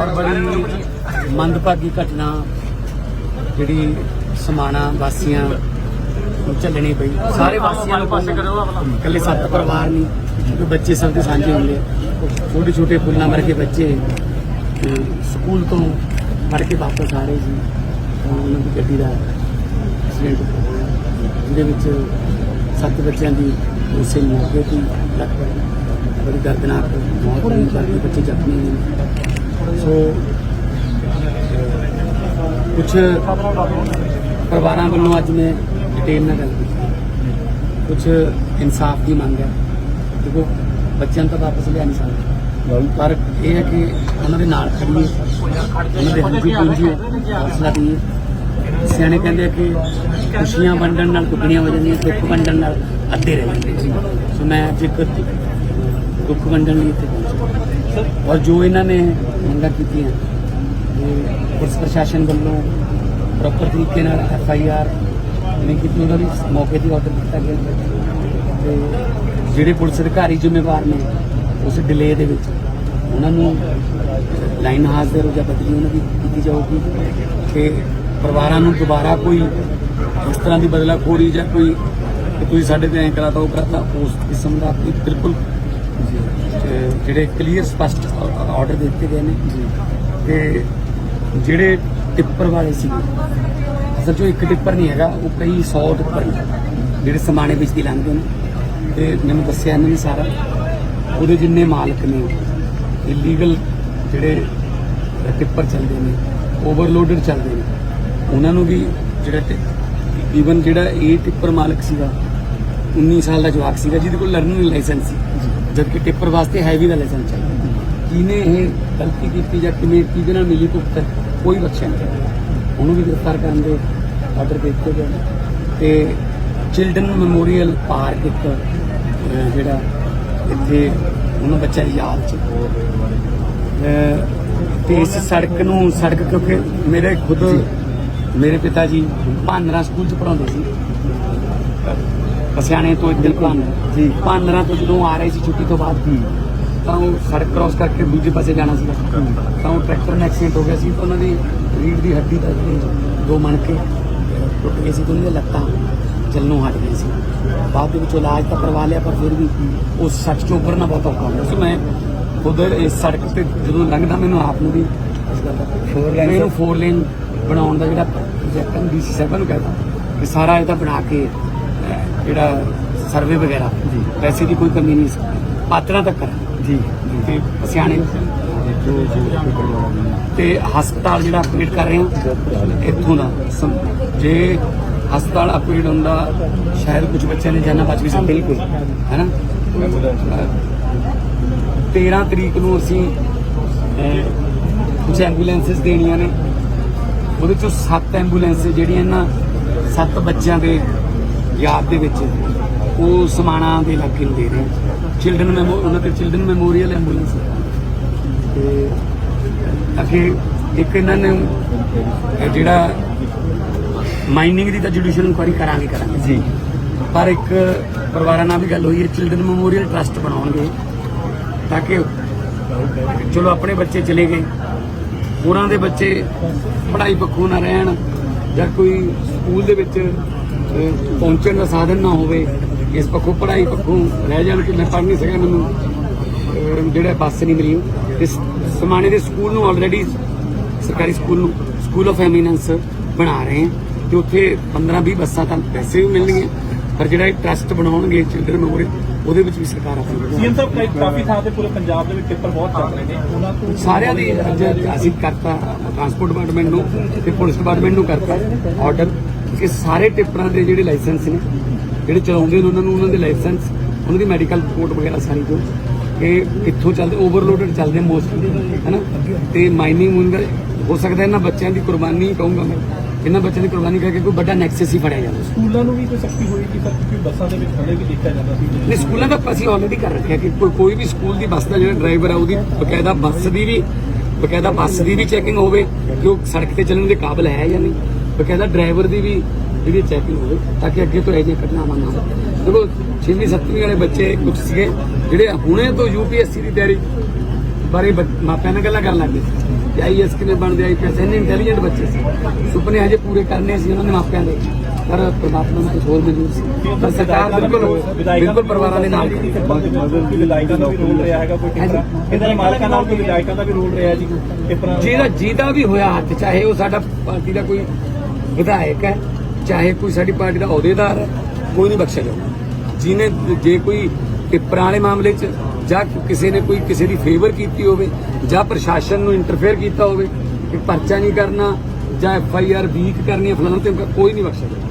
ਔਰ ਬੜੀ ਮੰਦਭਾਗੀ ਘਟਨਾ ਜਿਹੜੀ ਸਮਾਣਾ ਵਾਸੀਆਂ ਨੂੰ ਝੱਲਣੀ ਪਈ। ਸਾਰੇ ਵਾਸੀਆਂ ਨੂੰ ਪਾਸੇ ਕਰੋ ਇਕੱਲੇ ਸੱਤ ਪਰਿਵਾਰ ਨਹੀਂ ਕਿਉਂਕਿ ਬੱਚੇ ਸਭ ਦੇ ਸਾਂਝੇ ਹੁੰਦੇ ਛੋਟੇ ਛੋਟੇ ਫੁੱਲਾਂ ਵਰਗੇ ਬੱਚੇ ਸਕੂਲ ਤੋਂ ਪੜ੍ਹ ਕੇ ਵਾਪਸ ਆ ਰਹੇ ਸੀ। ਤਾਂ ਉਹਨਾਂ ਦੀ ਗੱਡੀ ਦਾ ਐਕਸੀਡੈਂਟ ਹੋਇਆ ਜਿਹਦੇ ਵਿੱਚ ਸੱਤ ਬੱਚਿਆਂ ਦੀ ਉਸੇ ਮੌਕੇ ਤੇ ਹੀ ਲੱਗ ਪਈ ਬੜੀ ਦਰਦਨਾਕ ਮੌਤ ਹੋਈ ਬੱਚੇ ਜ਼ਖਮੀ ਨੇ। ਸੋ ਕੁਝ ਪਰਿਵਾਰਾਂ ਵੱਲੋਂ ਅੱਜ ਮੈਂ ਡਿਟੇਲ ਨਾਲ ਗੱਲ ਕੀਤੀ। ਕੁਝ ਇਨਸਾਫ ਦੀ ਮੰਗ ਹੈ। ਦੇਖੋ ਬੱਚਿਆਂ ਤਾਂ ਵਾਪਸ ਲਿਆ ਨਹੀਂ ਸਕਦੇ। ਪਰ ਇਹ ਹੈ ਕਿ ਉਹਨਾਂ ਦੇ ਨਾਲ ਖੜੀਏ ਉਹਨਾਂ ਦੇ ਹੰਝੂ ਪੂੰਝੀਏ ਹੌਸਲਾ ਦਈਏ। ਸਿਆਣੇ ਕਹਿੰਦੇ ਕਿ ਖੁਸ਼ੀਆਂ ਵੰਡਣ ਨਾਲ ਦੁੱਗਣੀਆਂ ਹੋ ਜਾਂਦੀਆਂ ਦੁੱਖ ਵੰਡਣ ਨਾਲ ਅੱਧੇ ਰਹਿ ਜਾਂਦੇ। ਸੋ ਮੈਂ ਅੱਜ ਇੱਕ ਦੁੱਖ ਵੰਡਣ ਲਈ ਇੱਥੇ ਪਹੁੰਚਿਆ। ਔਰ ਜੋ ਇਹਨਾਂ ਨੇ ਮੰਗਾਂ ਕੀਤੀਆਂ ਇਹ ਪੁਲਿਸ ਪ੍ਰਸ਼ਾਸਨ ਵੱਲੋਂ ਪ੍ਰੋਪਰ ਤਰੀਕੇ ਨਾਲ ਐਫ ਆਈ ਆਰ ਨਹੀਂ ਕੀਤੀ ਉਹਨਾਂ ਦੀ ਮੌਕੇ ਤੇ ਆਰਡਰ ਦਿੱਤਾ ਗਿਆ ਤੇ ਜਿਹੜੇ ਪੁਲਿਸ ਅਧਿਕਾਰੀ ਜ਼ਿੰਮੇਵਾਰ ਨੇ ਉਸ ਡਿਲੇ ਦੇ ਵਿੱਚ ਉਹਨਾਂ ਨੂੰ ਲਾਈਨ ਹਾਜ਼ਰ ਜਾਂ ਬਦਲੀ ਉਹਨਾਂ ਦੀ ਕੀਤੀ ਜਾਊਗੀ ਤੇ ਪਰਿਵਾਰਾਂ ਨੂੰ ਦੁਬਾਰਾ ਕੋਈ ਇਸ ਤਰ੍ਹਾਂ ਦੀ ਬਦਲਾ ਖੋਰੀ ਜਾਂ ਕੋਈ ਕਿ ਤੁਸੀਂ ਸਾਡੇ ਤੇ ਐਂ ਕਰਾਤਾ ਉਹ ਕਰਾਤਾ ਉਸ ਕਿਸਮ ਦਾ ਬਿਲਕੁਲ ਜਿਹੜੇ ਕਲੀਅਰ ਸਪਸ਼ਟ ਆਰਡਰ ਦਿੱਤੇ ਗਏ ਨੇ। ਤੇ ਜਿਹੜੇ ਟਿੱਪਰ ਵਾਲੇ ਸੀ ਅਸਲ ਉਹ ਇੱਕ ਟਿੱਪਰ ਨਹੀਂ ਹੈਗਾ ਉਹ ਕਈ 100 ਟਿੱਪਰ ਨੇ ਜਿਹੜੇ ਸਮਾਣੇ ਵਿੱਚ ਦੀ ਲੰਘਦੇ ਨੇ। ਤੇ ਮੈਨੂੰ ਦੱਸਿਆ ਇਹਨਾਂ ਨੇ ਸਾਰਾ। ਉਹਦੇ ਜਿੰਨੇ ਮਾਲਕ ਨੇ ਇਲੀਗਲ ਜਿਹੜੇ ਟਿੱਪਰ ਚੱਲਦੇ ਨੇ ਓਵਰਲੋਡਡ ਚੱਲਦੇ ਨੇ ਉਹਨਾਂ ਨੂੰ ਵੀ ਜਿਹੜਾ ਈਵਨ ਜਿਹੜਾ ਇਹ ਟਿੱਪਰ ਮਾਲਕ ਸੀਗਾ 19 ਸਾਲ ਦਾ ਜਵਾਕ ਸੀਗਾ ਜਿਹਦੇ ਕੋਲ ਲਰਨਿੰਗ ਲਾਇਸੈਂਸ ਸੀ। ਜਦਕਿ ਟਿੱਪਰ ਵਾਸਤੇ ਹੈਵੀ ਦਾ ਲਾਇਸੈਂਸ ਚਾਹੀਦਾ ਕਿਹਨੇ ਇਹ ਗਲਤੀ ਕੀਤੀ ਜਾਂ ਕਿਵੇਂ ਕਿਹਦੇ ਨਾਲ ਮਿਲੀ ਭੁਗਤ ਕੋਈ ਬਖਸ਼ਿਆ ਨਹੀਂ। ਉਹਨੂੰ ਵੀ ਗ੍ਰਿਫਤਾਰ ਕਰਨ ਦੇ ਆਰਡਰ ਦੇ ਦਿੱਤੇ ਗਏ। ਤੇ ਚਿਲਡਰਨ ਮੈਮੋਰੀਅਲ ਪਾਰਕ ਇੱਕ ਜਿਹੜਾ ਇੱਥੇ ਉਹਨਾਂ ਬੱਚਿਆਂ ਦੀ ਯਾਦ ਚ। ਤੇ ਇਸ ਸੜਕ ਨੂੰ ਸੜਕ ਕਿਉਂਕਿ ਮੇਰੇ ਖੁਦ ਮੇਰੇ ਪਿਤਾ ਜੀ ਭਾਨਰਾ ਸਕੂਲ ਚ ਪੜਾਉਂਦੇ ਸੀ। ਪਸਿਆਣੇ ਤੋਂ ਦਿਲ ਭਾਨਰਾ ਜੀ। ਭਾਨਰਾ ਤੋਂ ਜਦੋਂ ਆ ਰਹੇ ਸੀ ਛੁੱਟੀ ਤੋਂ ਬਾਅਦ ਤਾਂ ਉਹ ਸੜਕ ਕ੍ਰਾਸ ਕਰਕੇ ਦੂਜੇ ਪਾਸੇ ਜਾਣਾ ਸੀ ਤਾਂ ਉਹ ਟਰੈਕਟਰ ਨਾਲ ਐਕਸੀਡੈਂਟ ਹੋ ਗਿਆ ਸੀ ਤਾਂ ਉਹਨਾਂ ਦੀ ਰੀੜ ਦੀ ਹੱਡੀ ਦਾ ਦੋ ਮਣਕੇ ਟੁੱਟ ਗਏ ਸੀ ਤੇ ਉਹਨਾਂ ਦੀਆਂ ਲੱਤਾਂ ਚੱਲਣੋਂ ਹਟ ਗਈ ਸੀ। ਬਾਅਦ ਦੇ ਵਿੱਚ ਇਲਾਜ ਤਾਂ ਕਰਵਾ ਲਿਆ ਪਰ ਫਿਰ ਵੀ ਉਸ ਸੜਕ ਚੋਂ ਉੱਪਰਨਾ ਬਹੁਤ ਔਖਾ ਹੁੰਦਾ ਸੀ। ਮੈਂ ਉਧਰ ਇਸ ਸੜਕ ਤੇ ਜਦੋਂ ਲੰਘਦਾ ਮੈਨੂੰ ਆਪ ਨੂੰ ਵੀ ਇਸ ਗੱਲ ਦਾ ਫੋਰ ਲੇਨ ਇਹਨੂੰ ਫੋਰ ਲੇਨ ਬਣਾਉਣ ਦਾ ਜਿਹੜਾ ਪ੍ਰੋਜੈਕਟ ਹੈ ਡੀਸੀ ਸਾਹਿਬਾਂ ਨੂੰ ਕਹਿੰਦਾ ਕਿ ਸਾਰਾ ਇਹਦਾ ਬਣਾ ਕੇ ਜਿਹੜਾ ਸਰਵੇ ਵਗੈਰਾ ਪੈਸੇ ਦੀ ਕੋਈ ਕਮੀ ਨਹੀਂ ਸੀ। ਪਾਤਰਾਂ ਤੱਕ ਜੀ। ਤੇ ਸਿਆਣੇ। ਤੇ ਹਸਪਤਾਲ ਜਿਹੜਾ ਅਪਗ੍ਰੇਡ ਕਰ ਰਹੇ ਹਾਂ ਇੱਥੋਂ ਦਾ। ਜੇ ਹਸਪਤਾਲ ਅਪਗ੍ਰੇਡ ਹੁੰਦਾ ਸ਼ਾਇਦ ਕੁਝ ਬੱਚਿਆਂ ਨੇ ਜਾਨਾਂ ਬਚ ਵੀ ਸਕਦੀ। ਬਿਲਕੁਲ। ਹੈਨਾ? 13 ਤਰੀਕ ਨੂੰ ਅਸੀਂ ਕੁਝ ਐਂਬੂਲੈਂਸਸ ਦੇਣੀਆਂ ਨੇ। ਉਹਦੇ ਚੋਂ 7 ਐਂਬੂਲੈਂਸ ਜਿਹੜੀਆਂ ਇਹਨਾਂ 7 ਬੱਚਿਆਂ ਦੇ ਯਾਦ ਦੇ ਵਿੱਚ ਉਹ ਸਮਾਣਾ ਦੇ ਇਲਾਕੇ ਨੂੰ ਦੇ ਰਹੇ ਚਿਲਡਰਨ ਮੈਮੋ ਉਹਨਾਂ ਦੇ ਚਿਲਡਰਨ ਮੈਮੋਰੀਅਲ ਐਂਬੂਲੈਂਸ ਤੇ ਅੱਗੇ ਇੱਕ ਇਹਨਾਂ ਨੇ ਜਿਹੜਾ ਮਾਈਨਿੰਗ ਦੀ ਤਾਂ ਜੁਡੀਸ਼ੀਅਲ ਇਨਕੁਆਰੀ ਕਰਾਂਗੇ ਕਰਾਂਗੇ। ਜੀ। ਪਰ ਇੱਕ ਪਰਿਵਾਰਾਂ ਨਾਲ ਵੀ ਗੱਲ ਹੋਈ ਹੈ ਚਿਲਡਰਨ ਮੈਮੋਰੀਅਲ ਟਰਸਟ ਬਣਾਉਣਗੇ ਤਾਂ ਕਿ ਚਲੋ ਆਪਣੇ ਬੱਚੇ ਚਲੇ ਗਏ। ਹੋਰਾਂ ਦੇ ਬੱਚੇ ਪੜ੍ਹਾਈ ਪੱਖੋਂ ਨਾ ਰਹਿਣ ਜਾਂ ਕੋਈ ਸਕੂਲ ਦੇ ਵਿੱਚ ਪਹੁੰਚਣ ਦਾ ਸਾਧਨ ਨਾ ਹੋਵੇ ਇਸ ਪੱਖੋਂ ਪੜ੍ਹਾਈ ਪੱਖੋਂ ਰਹਿ ਜਾਣ ਕਿ ਮੈਂ ਪੜ੍ਹ ਨਹੀਂ ਸਕਿਆ ਮੈਨੂੰ ਜਿਹੜਾ ਬੱਸ ਨਹੀਂ ਮਿਲੀ। ਤੇ ਸ- ਸਮਾਣੇ ਦੇ ਸਕੂਲ ਨੂੰ ਆਲਰੇਡੀ ਸਰਕਾਰੀ ਸਕੂਲ ਨੂੰ ਸਕੂਲ ਆਫ ਐਮੀਨੈਂਸ ਬਣਾ ਰਹੇ ਹਾਂ। ਤੇ ਉੱਥੇ 15 20 ਬੱਸਾਂ ਤਾਂ ਵੈਸੇ ਵੀ ਮਿਲਣਗੀਆਂ ਪਰ ਜਿਹੜਾ ਇਹ ਟਰਸਟ ਬਣਾਉਣਗੇ ਚਿਲਡਰਨ ਮੈਮੋਰੀਅਲ ਉਹਦੇ ਵਿੱਚ ਵੀ ਸਰਕਾਰ ਆਪਣੀ ਸੀਐਮ ਸਾਹਿਬ ਕਈ ਕਾਫੀ ਥਾਂ ਤੇ ਪੂਰੇ ਪੰਜਾਬ ਦੇ ਵਿੱਚ ਪੇਪਰ ਬਹੁਤ ਚੱਲ ਰਹੇ ਨੇ। ਉਹਨਾਂ ਤੋਂ ਸਾਰਿਆਂ ਦੀ ਅੱਜ ਅਸੀਂ ਕਰਤਾ ਟਰਾਂਸਪੋਰਟ ਡਿਪਾਰਟਮੈਂਟ ਨੂੰ ਤੇ ਪੁਲਿਸ ਡਿਪਾਰਟਮੈਂਟ ਨੂੰ ਕਰਤਾ ਆਰਡਰ ਕਿ ਸਾਰੇ ਟਿੱਪਰਾਂ ਦੇ ਜਿਹੜੇ ਲਾਇਸੈਂਸ ਨੇ ਜਿਹੜੇ ਚਲਾਉਂਦੇ ਨੇ ਉਹਨਾਂ ਨੂੰ ਉਹਨਾਂ ਦੇ ਲਾਇਸੈਂਸ ਉਹਨਾਂ ਦੀ ਮੈਡੀਕਲ ਰਿਪੋਰਟ ਵਗੈਰਾ ਸਾਰੀ ਜੋ ਕਿ ਕਿੱਥੋਂ ਚੱਲਦੇ ਓਵਰਲੋਡਡ ਚੱਲਦੇ ਮੋਸਟਲੀ ਹੈਨਾ? ਤੇ ਮਾਈਨਿੰਗ ਹੁੰਦਾ ਹੋ ਸਕਦਾ ਇਹਨਾਂ ਬੱਚਿਆਂ ਦੀ ਕੁਰਬਾਨੀ ਕਹੂੰਗਾ ਮੈਂ ਇਹਨਾਂ ਬੱਚਿਆਂ ਦੀ ਕੁਰਬਾਨੀ ਕਰਕੇ ਕੋਈ ਵੱਡਾ ਨੈਕਸਸ ਹੀ ਫੜਿਆ ਜਾਂਦਾ। ਸਕੂਲਾਂ ਨੂੰ ਵੀ ਕੋਈ ਸਖਤੀ ਹੋਈ ਕਿ ਸਰ ਕਿਉਂਕਿ ਬੱਸਾਂ ਦੇ ਵਿੱਚ ਖੜੇ ਵੀ ਦੇਖਿਆ ਜਾਂਦਾ ਸੀ? ਨਹੀਂ ਸਕੂਲਾਂ ਦਾ ਅਸੀਂ ਆਲਰੇਡੀ ਕਰ ਰੱਖਿਆ ਕਿ ਕੋਈ ਵੀ ਸਕੂਲ ਦੀ ਬੱਸ ਦਾ ਜਿਹੜਾ ਡਰਾਈਵਰ ਹੈ ਉਹਦੀ ਬਕਾਇਦਾ ਬੱਸ ਦੀ ਵੀ ਬਕਾਇਦਾ ਬੱਸ ਦੀ ਵੀ ਚੈਕਿੰਗ ਹੋਵੇ ਕਿ ਉਹ ਸੜਕ ਤੇ ਚੱਲਣ ਦੇ ਕਾਬਿਲ ਹੈ ਜਾਂ ਨਹੀਂ। ਬਕਾਇਦਾ ਡਰਾਈਵਰ ਦੀ ਵੀ ਜਿਹੜੀ ਚੈਕਿੰਗ ਹੋਵੇ ਤਾਂ ਕਿ ਅੱਗੇ ਤੋਂ ਇਹ ਜਿਹੀ ਘਟਨਾਵਾਂ ਨਾ ਹੋਣ। ਦੇਖੋ 6ਵੀਂ 7ਵੀਂ ਵਾਲੇ ਬੱਚੇ ਕੁਝ ਸੀਗੇ ਜਿਹੜੇ ਹੁਣੇ ਤੋਂ ਯੂਪੀਐਸਸੀ ਦੀ ਤਿਆਰੀ ਬਾਰੇ ਮਾਪਿਆਂ ਨਾਲ ਗੱਲਾਂ ਕਰਨ ਲੱਗ ਕਿ ਆਈਐਸ ਕਿਵੇਂ ਬਣਦੇ ਆਈਪੀਐਸ ਇੰਨੇ ਇੰਟੈਲੀਜੈਂਟ ਬੱਚੇ ਸੀ। ਸੁਪਨੇ ਹਜੇ ਪੂਰੇ ਕਰਨੇ ਸੀ ਉਹਨਾਂ ਦੇ ਮਾਪਿਆਂ ਦੇ। ਪਰ ਪ੍ਰਮਾਤਮਾ ਨੂੰ ਕੁਝ ਹੋਰ ਮਨਜ਼ੂਰ ਸੀ। ਪਰ ਸਰਕਾਰ ਬਿਲਕੁਲ ਬਿਲਕੁਲ ਪਰਿਵਾਰਾਂ ਦੇ ਨਾਲ ਵਿਧਾਇਕਾਂ ਦਾ ਵੀ ਰੋਲ ਰਿਹਾ ਹੈਗਾ ਕੋਈ ਟਿੱਪਰਾਂ। ਇਹਨਾਂ ਦੇ ਮਾਲਕਾਂ ਨਾਲ ਕੋਈ ਵਿਧਾਇਕਾਂ ਦਾ ਵੀ ਰੋਲ ਰਿਹਾ ਜੀ ਟਿੱਪਰਾਂ। ਜਿਹਦਾ ਜਿਹਦਾ ਵੀ ਹੋਇਆ ਹੱਥ ਚਾਹੇ ਉਹ ਸਾਡਾ ਪਾਰਟੀ ਦਾ ਕੋਈ ਵਿਧਾਇਕ ਹੈ, ਚਾਹੇ ਕੋਈ ਸਾਡੀ ਪਾਰਟੀ ਦਾ ਅਹੁਦੇਦਾਰ ਹੈ, ਕੋਈ ਨਹੀਂ ਬਖਸ਼ਿਆ ਜਾਊਗਾ ਜਿਹਨੇ ਜੇ ਕੋਈ ਪੁਰਾਣੇ ਮਾਮਲੇ 'ਚ ਜਾਂ ਕਿਸੇ ਨੇ ਕੋਈ ਕਿਸੇ ਦੀ ਫੇਵਰ ਕੀਤੀ ਹੋਵੇ ਜਾਂ ਪ੍ਰਸ਼ਾਸਨ ਨੂੰ ਇੰਟਰਫੇਅਰ ਕੀਤਾ ਹੋਵੇ ਕਿ ਪਰਚਾ ਨਹੀਂ ਕਰਨਾ ਜਾਂ ਐਫ ਆਈ ਆਰ ਵੀਕ ਕਰਨੀ ਹੈ, ਫਲਾਣਾ ਤੇ ਕੋਈ ਨਹੀਂ ਬਖਸ਼ਿਆ ਜਾਊਗਾ